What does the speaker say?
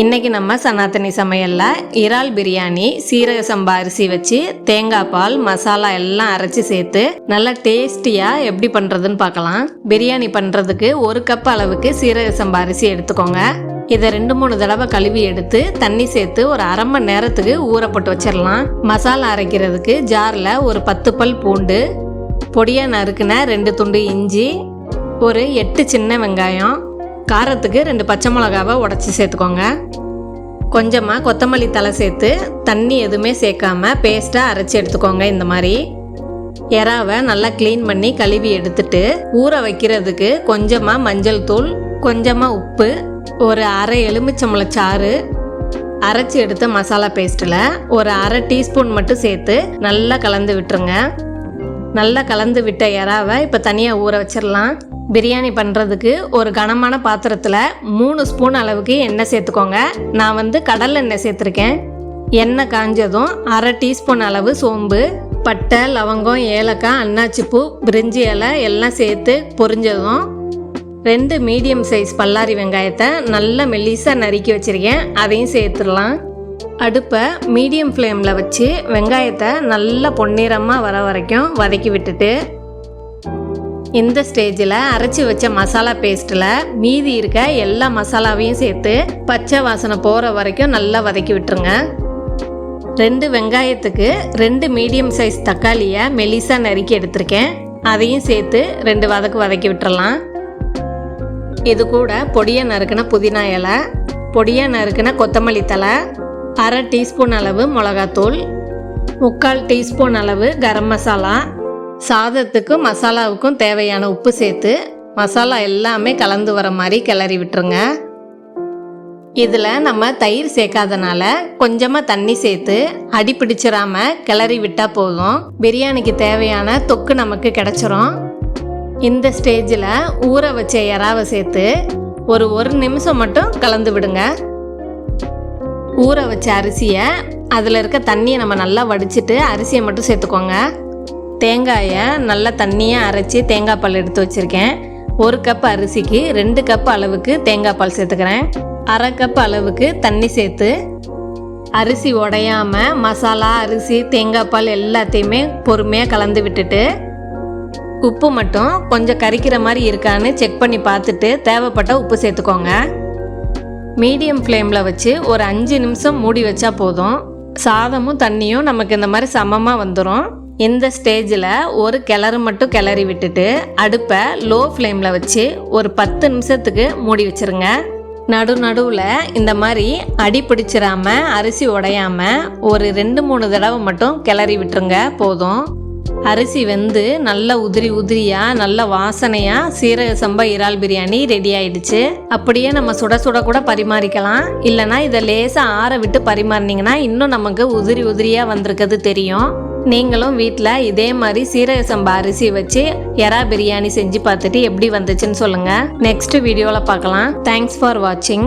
இன்னைக்கு நம்ம சனாத்தனி சமையலில் இறால் பிரியாணி சீரக சம்பா அரிசி வச்சு தேங்காய் பால் மசாலா எல்லாம் அரைச்சி சேர்த்து நல்லா டேஸ்டியாக எப்படி பண்ணுறதுன்னு பார்க்கலாம். பிரியாணி பண்ணுறதுக்கு ஒரு கப் அளவுக்கு சீரக சம்பா அரிசி எடுத்துக்கோங்க. இதை ரெண்டு மூணு தடவை கழுவி எடுத்து தண்ணி சேர்த்து ஒரு அரை மணி நேரத்துக்கு ஊறப்பட்டு வச்சிடலாம். மசாலா அரைக்கிறதுக்கு ஜாரில் ஒரு பத்து பல் பூண்டு பொடியாக நறுக்குன ரெண்டு துண்டு இஞ்சி ஒரு எட்டு சின்ன வெங்காயம் காரத்துக்கு ரெண்டு பச்சை மிளகாவை உடச்சி சேர்த்துக்கோங்க. கொஞ்சமாக கொத்தமல்லி தலை சேர்த்து தண்ணி எதுவுமே சேர்க்காம பேஸ்ட்டாக அரைச்சி எடுத்துக்கோங்க இந்த மாதிரி. எறாவை நல்லா க்ளீன் பண்ணி கழுவி எடுத்துட்டு ஊற வைக்கிறதுக்கு கொஞ்சமாக மஞ்சள் தூள் கொஞ்சமாக உப்பு ஒரு அரை எலுமிச்சம்பழம் சாறு அரைச்சி எடுத்த மசாலா பேஸ்ட்டில் ஒரு அரை டீஸ்பூன் மட்டும் சேர்த்து நல்லா கலந்து விட்டுருங்க. நல்லா கலந்து விட்ட எறாவை இப்போ தனியாக ஊற வச்சிடலாம் பிரியாணி பண்ணுறதுக்கு ஒரு கனமான பாத்திரத்தில் மூணு ஸ்பூன் அளவுக்கு எண்ணெய் சேர்த்துக்கோங்க. நான் வந்து கடல் எண்ணெய் சேர்த்துருக்கேன். எண்ணெய் காஞ்சதும் அரை டீஸ்பூன் அளவு சோம்பு பட்டை லவங்கம் ஏலக்காய் அன்னாச்சிப்பூ பிரிஞ்சி இலை எல்லாம் சேர்த்து பொரிஞ்சதும் ரெண்டு மீடியம் சைஸ் பல்லாரி வெங்காயத்தை நல்லா மெல்லிசாக நறுக்கி வச்சுருக்கேன். அதையும் சேர்த்துடலாம். அடுப்பை மீடியம் ஃப்ளேமில் வச்சு வெங்காயத்தை நல்லா பொன்னிறமாக வர வரைக்கும் வதக்கி விட்டுட்டு இந்த ஸ்டேஜில் அரைச்சி வச்ச மசாலா பேஸ்ட்டில் மீதி இருக்க எல்லா மசாலாவையும் சேர்த்து பச்சை வாசனை போகிற வரைக்கும் நல்லா வதக்கி விட்டுருங்க. ரெண்டு வெங்காயத்துக்கு ரெண்டு மீடியம் சைஸ் தக்காளியை மெலிசா நறுக்கி எடுத்திருக்கேன். அதையும் சேர்த்து ரெண்டு வதக்கு வதக்கி விட்டுறலாம். இது கூட பொடியாக நறுக்கின புதினா இலை பொடியாக நறுக்கின கொத்தமல்லி தலை அரை டீஸ்பூன் அளவு மிளகாத்தூள் முக்கால் டீஸ்பூன் அளவு கரம் மசாலா சாதத்துக்கும் மசாலாவுக்கும் தேவையான உப்பு சேர்த்து மசாலா எல்லாமே கலந்து வர மாதிரி கிளறி விட்டுருங்க. இதில் நம்ம தயிர் சேர்க்காதனால கொஞ்சமாக தண்ணி சேர்த்து அடி பிடிச்சிடாம கிளறி விட்டால் போதும். பிரியாணிக்கு தேவையான தொக்கு நமக்கு கிடச்சிரும். இந்த ஸ்டேஜில் ஊற வச்ச இறாவை சேர்த்து ஒரு ஒரு நிமிஷம் மட்டும் கலந்து விடுங்க. ஊற வச்ச அரிசியை அதில் இருக்க தண்ணியை நம்ம நல்லா வடிச்சிட்டு அரிசியை மட்டும் சேர்த்துக்கோங்க. தேங்காயை நல்லா தண்ணியாக அரைச்சி தேங்காய் பால் எடுத்து வச்சுருக்கேன். ஒரு கப் அரிசிக்கு ரெண்டு கப் அளவுக்கு தேங்காய் பால் சேர்த்துக்கிறேன். அரை கப் அளவுக்கு தண்ணி சேர்த்து அரிசி உடையாம மசாலா அரிசி தேங்காய் பால் எல்லாத்தையுமே பொறுமையாக கலந்து விட்டுட்டு உப்பு மட்டும் கொஞ்சம் கரிக்கிற மாதிரி இருக்கான்னு செக் பண்ணி பார்த்துட்டு தேவைப்பட்ட உப்பு சேர்த்துக்கோங்க. மீடியம் ஃப்ளேமில் வச்சு ஒரு அஞ்சு நிமிஷம் மூடி வச்சா போதும். சாதமும் தண்ணியும் நமக்கு இந்த மாதிரி சமமாக வந்துடும் இந்த ஸ்டேஜில் ஒரு கிளறு மட்டும் கிளறி விட்டுட்டு அடுப்பை லோ ஃப்ளேமில் வச்சு ஒரு பத்து நிமிஷத்துக்கு மூடி வச்சிருங்க. நடு நடுவில் இந்த மாதிரி அடி பிடிச்சிடாம அரிசி உடையாம ஒரு ரெண்டு மூணு தடவை மட்டும் கிளறி விட்டுருங்க போதும். அரிசி வெந்து நல்ல உதிரி உதிரியாக நல்ல வாசனையாக சீரக சம்பா இறால் பிரியாணி ரெடி ஆயிடுச்சு. அப்படியே நம்ம சுட சுட கூட பரிமாறிக்கலாம். இல்லைன்னா இதை லேசாக ஆற விட்டு பரிமாறினீங்கன்னா இன்னும் நமக்கு உதிரி உதிரியாக வந்திருக்கிறது தெரியும். நீங்களும் வீட்டில் இதே மாதிரி சீரக சம்பா அரிசி வச்சு எறா பிரியாணி செஞ்சு பார்த்துட்டு எப்படி வந்துச்சுன்னு சொல்லுங்கள் நெக்ஸ்ட் வீடியோவில் பார்க்கலாம். தேங்க்ஸ் ஃபார் வாட்சிங்